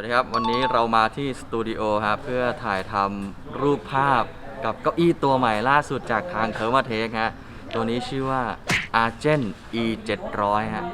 วัสดีครับ วันนี้เรามาที่สตูดิโอครับเพื่อถ่ายทำรูปภาพกับเก้าอี้ตัวใหม่ล่าสุดจากทางเคอร์มาเทคฮะตัวนี้ชื่อว่า Argent E 700ฮะ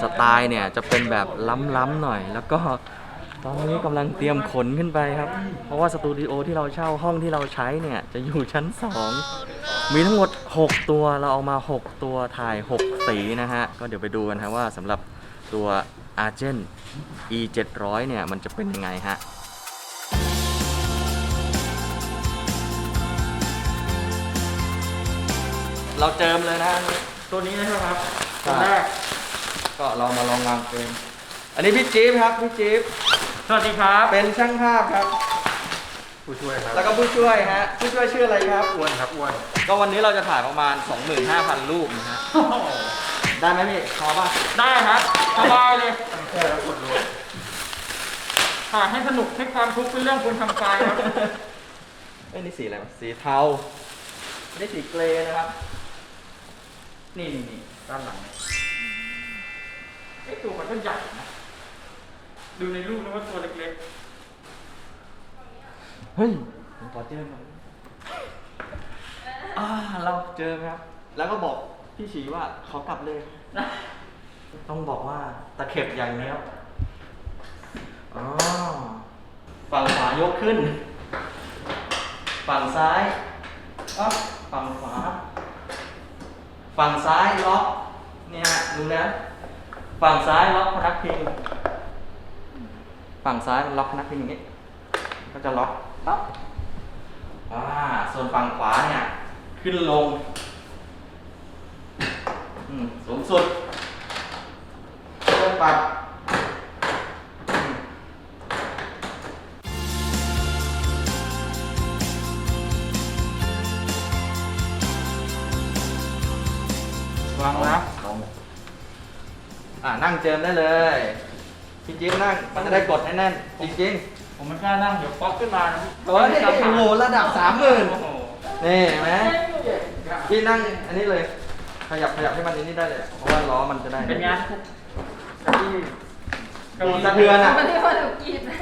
สไตล์เนี่ยจะเป็นแบบล้ำๆหน่อย แล้วก็ตอนนี้กำลังเตรียมขนขึ้นไปครับ เพราะว่าสตูดิโอที่เราเช่าห้องที่เราใช้เนี่ยจะอยู่ชั้น 2 มีทั้งหมด 6 ตัวเราเอามา 6 ตัวถ่าย 6 สีนะฮะ ก็เดี๋ยวไปดูกันครับว่าสำหรับตัว Argent E 700เนี่ยมันจะเป็นยังไงฮะเราเจิมเลยนะตัวนี้นะครับครัตับวแรกก็เรามาลองวางเกมอันนี้พี่จี๊บครับพี่จี๊บสวัสดีครับเป็นช่างภาพครับ ผู้ช่วยครับ แล้วก็ผู้ช่วยฮะผู้ช่วยชื่ออะไรครับอ้วนครับอ้วนก็วันนี้เราจะถ่ายประมาณ 25,000 รูปนะฮะได้ไหมพี่พอป่ะได้ครับสบายเลยแค่แล้วกดรว ถ่ายให้สนุกให้ความทุกข์เป็นเรื่องคุณทำกายครับเอ้ยนี่สีอะไรวะสีเทานี่สีเกรย์นะครับ นี่นี่นี่ด้านหลังไอ้ตัวมันก็ใหญ่นะ ดูในรูปนะว่าตัวเล็กเฮ้ยผมขอเจอหน่อยอ่าเราเจอไหมครับ แล้วก็บอกพี่ฉีว่าขอกลับเลย ต้องบอกว่าตะเข็บอย่างเนี้ย อ๋อ ฝั่งขวายกขึ้น ฝั่งซ้ายอ๊อฝั่งขวา ฝั่งซ้ายล็อกเนี่ยดูนะ ฝั่งซ้ายล็อกพนักพิง ฝั่งซ้ายล็อกพนักพิงอย่างนี้ ก็จะล็อกปั๊บอ่า ส่วนฝั่งขวาเนี่ย ขึ้นลงอืมสูงสุดเริ่มปรับ เจิมได้เลยจริงๆนั่งมันจะได้กดแน่นๆจริงผมไม่กล้านั่งเดี๋ยวป๊อกขึ้นมานะพี่ๆโอ้ยโอ้โหระดับสามหมื่นโอ้โหนี่เห็นไหมพี่นั่งอันนี้เลย ขยับขยับให้มันอันนี้ได้เลย เพราะว่าล้อมันจะได้เป็นไงที่เกาหลีสะเทือนอะ มันที่ว่าหนูกรีดได้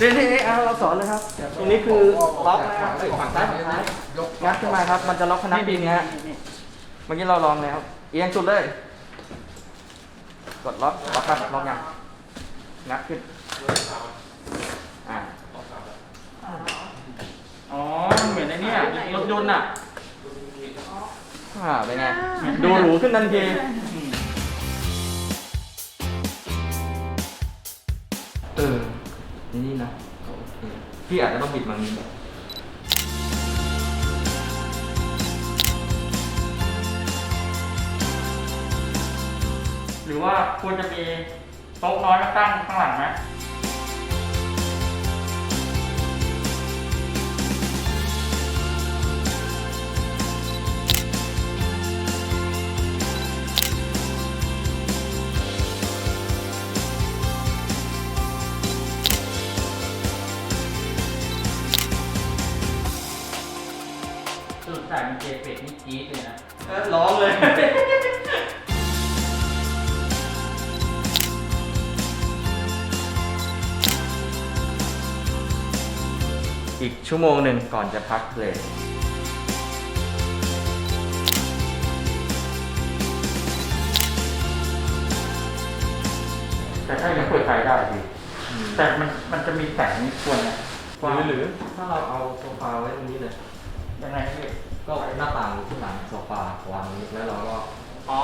นี่นี่นี่เอาเราสอนเลยครับ ตรงนี้คือล็อกนะเอ้ยฝั่งซ้ายฝั่งซ้ายงัดขึ้นมาครับ มันจะล็อกพนักพิงนะฮะ เมื่อกี้เราลองแล้ว เอียงสุดเลย กดล็อกล็อกครับล็อกยังงัดขึ้น อ่า อ๋อมันเหมือนไอ้เนี่ยรถยนต์อะ อ่าเป็นไง ดูหรูขึ้นทันที เออ นี่นี่นะโอเคพี่อาจจะต้องบิดมังนี้ ว่าควรจะมีโต๊ะน้อยมาตั้งข้างหลังไหมสุดสายมันเจเป็ดนี่จี๊ดเลยนะเออร้องเลย อีกชั่วโมงหนึ่งก่อนจะพักเลยแต่ถ้ายังเปิดไฟได้ดีแต่มันมันจะมีแสงนี่ควรนะหรือหรือถ้าเราเอาโซฟาไว้ตรงนี้เลยยังไงพี่ก็หน้าต่างอยู่ที่หลังโซฟาวางนี้แล้วเราก็อ๋อ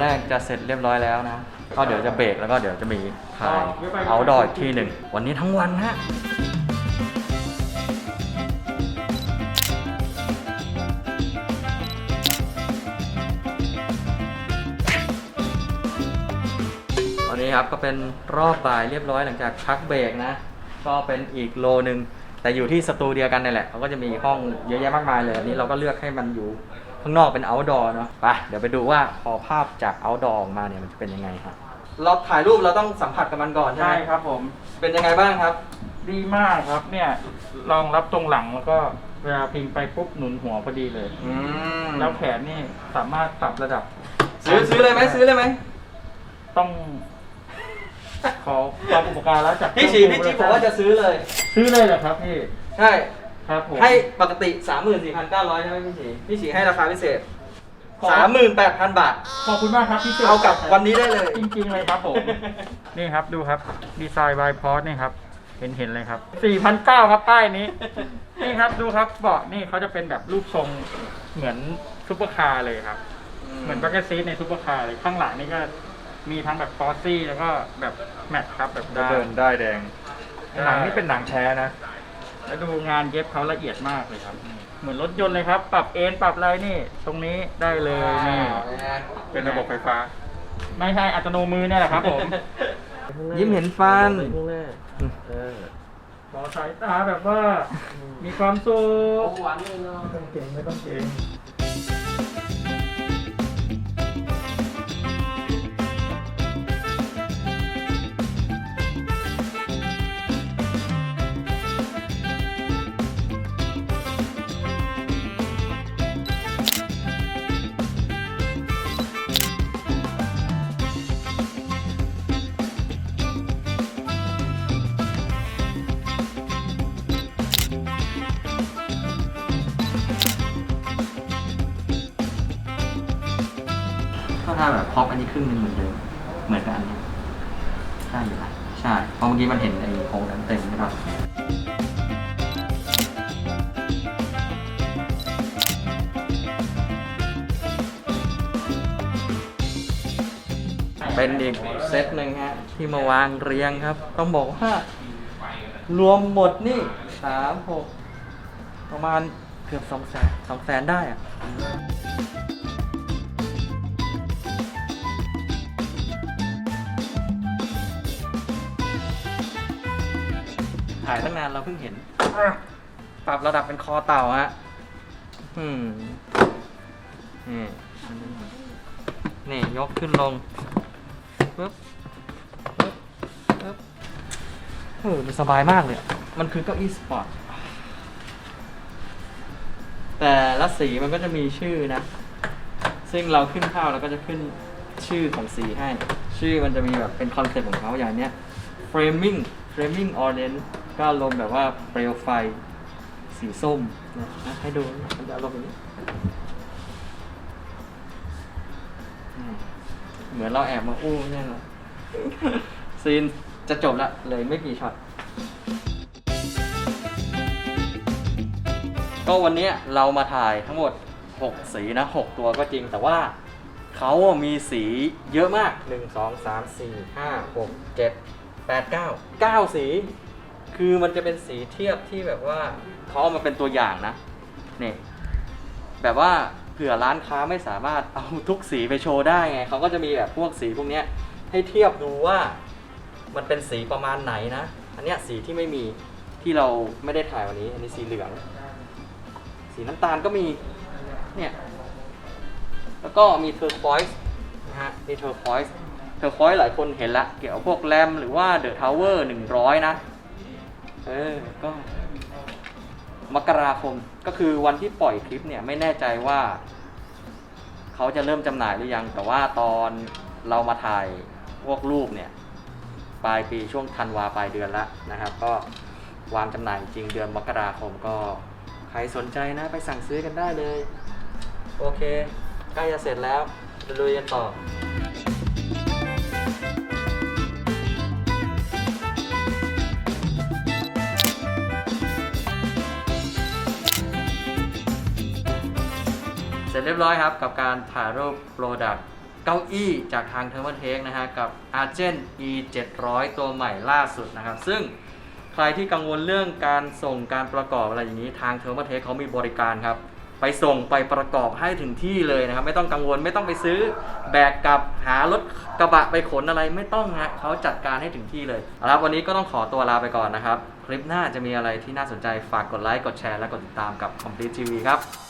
แรกจะเสร็จเรียบร้อยแล้วนะ ก็เดี๋ยวจะเบรกแล้วก็เดี๋ยวจะมีถ่ายเอาดอยที่หนึ่ง วันนี้ทั้งวันฮะตอนนี้ครับก็เป็นรอบบ่ายเรียบร้อยหลังจากพักเบรกนะ ก็เป็นอีกโลนึงแต่อยู่ที่สตูเดียวกันนี่แหละเขาก็จะมีห้องเยอะแยะมากมายเลยอันนี้เราก็เลือกให้มันอยู่ ข้างนอกเป็น outdoor เนาะไปเดี๋ยวไปดูว่าพอภาพจาก outdoor ออกมาเนี่ยมันจะเป็นยังไงครับเราถ่ายรูปเราต้องสัมผัสกับมันก่อนใช่ไหใช่มครับผมเป็นยังไงบ้างครับ ดีมากครับเนี่ยรองรับตรงหลังแล้วก็เวลาพิงไปปุ๊บหนุนหัวพอดีเลย อืมแล้วแขนนี่สามารถปรับระดับซื้อซื้อเลยไหมซื้อเลยไหมต้อง ขอความอุปการะจากพี่ฉีพี่จีบอกว่าจะซื้อเลย ซื้อเลยเหรอครับพี่ ใช่ ครับผม ให้ปกติ 34,900ใช่ไหมพี่ฉีพี่ฉีให้ราคาพิเศษ ขอ 38,000 บาท ขอบคุณมากครับพี่เอากับวันนี้ได้เลย จริงๆเลยครับผม นี่ครับดูครับดีไซน์บายพอสนี่ครับเห็นเห็นเลยครับ4,900ครับป้ายนี้ นี่ครับดูครับเบาะนี่เขาจะเป็นแบบรูปทรงเหมือนซุปเปอร์คาร์เลยครับ เหมือนบักเก็ตซีทในซุปเปอร์คาร์เลยข้างหลังนี่ก็มีทั้งแบบฟอสซี่แล้วก็แบบแมทครับแบบจะด้านเดินได้แดงใช่หนังนี่เป็นหนังแท้นะ แล้วดูงานเย็บเขาละเอียดมากเลยครับนี่เหมือนรถยนต์เลยครับ ปรับเอ็นปรับอะไรนี่ ตรงนี้ได้เลยนี่ เป็นระบบไฟฟ้า ไม่ใช่อัตโนมือเนี่ยแหละครับผม ยิ้มเห็นฟันขอสายตาแบบว่า มีความสุขต้องเก่งไม่ต้องเก่งก็ถ้าแบบพ อปอันนี้ครึ่งหนึ่งเหมือนเดิม เหมือนกันอันนี้ใช่อยู่นะใช่เพราะเมื่อกี้มันเห็นไอ้โครงนั้นเต็มใช่ปะเป็นอีกเซตหนึ่งฮะที่มาวางเรียงครับ ต้องบอกว่า รวมหมดนี่สามหกประมาณเกือบสองแสนสองแสนได้อะ ถ่ายตั้งนานเราเพิ่งเห็นปรับระดับเป็นคอเต่าฮะอืมนี่อันนี้นี่ยกขึ้นลงปึ๊บปึ๊บปึ๊บเออมันสบายมากเลยอะมันคือเก้าอี้สปอร์ต แต่ละสีมันก็จะมีชื่อนะ ซึ่งเราขึ้นข้าวเราก็จะขึ้นชื่อของสีให้ ชื่อมันจะมีแบบเป็นคอนเซ็ปต์ของเขาอย่างเนี้ย framing framing orange ก็อารมณ์แบบว่าเปลวไฟสีส้มนะให้ดูมันจะอารมณ์แบบนี้ เหมือนเราแอบมาอู้เนี่ยเหรอซีนจะจบละเลยไม่กี่ช็อตก็วันนี้เรามาถ่ายทั้งหมด 6 สีนะ 6 ตัวก็จริงแต่ว่าเขามีสีเยอะมาก 1 2 3 4 5 6 7 8 9 9 สี คือมันจะเป็นสีเทียบที่แบบว่าเขาเอามาเป็นตัวอย่างนะนี่แบบว่าเผื่อร้านค้าไม่สามารถเอาทุกสีไปโชว์ได้ไงเขาก็จะมีแบบพวกสีพวกเนี้ยให้เทียบดูว่ามันเป็นสีประมาณไหนนะ อันเนี้ยสีที่ไม่มีที่เราไม่ได้ถ่ายวันนี้ อันนี้สีเหลือง สีน้ำตาลก็มีเนี่ยแล้วก็มีเทอร์ควอยส์นะฮะมีเทอร์ควอยส์เทอร์ควอยส์หลายคนเห็นละ เกี่ยวกับพวกแรมหรือว่าเดอะทาวเวอร์หนึ่งร้อยนะ เออก็มกราคมก็คือวันที่ปล่อยคลิปเนี่ยไม่แน่ใจว่า เขาจะเริ่มจำหน่ายหรือยัง แต่ว่าตอนเรามาถ่ายพวกรูปเนี่ยปลายปีช่วงธันวาปลายเดือนละนะครับ ก็วางจำหน่ายจริงเดือนมกราคมก็ใครสนใจนะไปสั่งซื้อกันได้เลย โอเคใกล้จะเสร็จแล้วลุยกันต่อ ร็จเรียบร้อยครับ กับการถ่ายรูปโปรดักต์เก้าอี้จากทางเทอร์มเทคนะฮะกับ Argent E 700ตัวใหม่ล่าสุดนะครับ ซึ่งใครที่กังวลเรื่องการส่งการประกอบอะไรอย่างนี้ทางเทอร์มเทคเขามีบริการครับ ไปส่งไปประกอบให้ถึงที่เลยนะครับ ไม่ต้องกังวลไม่ต้องไปซื้อแบกกลับหารถกระบะไปขนอะไรไม่ต้องฮะเขาจัดการให้ถึงที่เลยเอาละครับวันนี้ก็ต้องขอตัวลาไปก่อนนะครับ คลิปหน้าจะมีอะไรที่น่าสนใจฝากกดไลค์กดแชร์และกดติดตามกับ Complete TV ครับ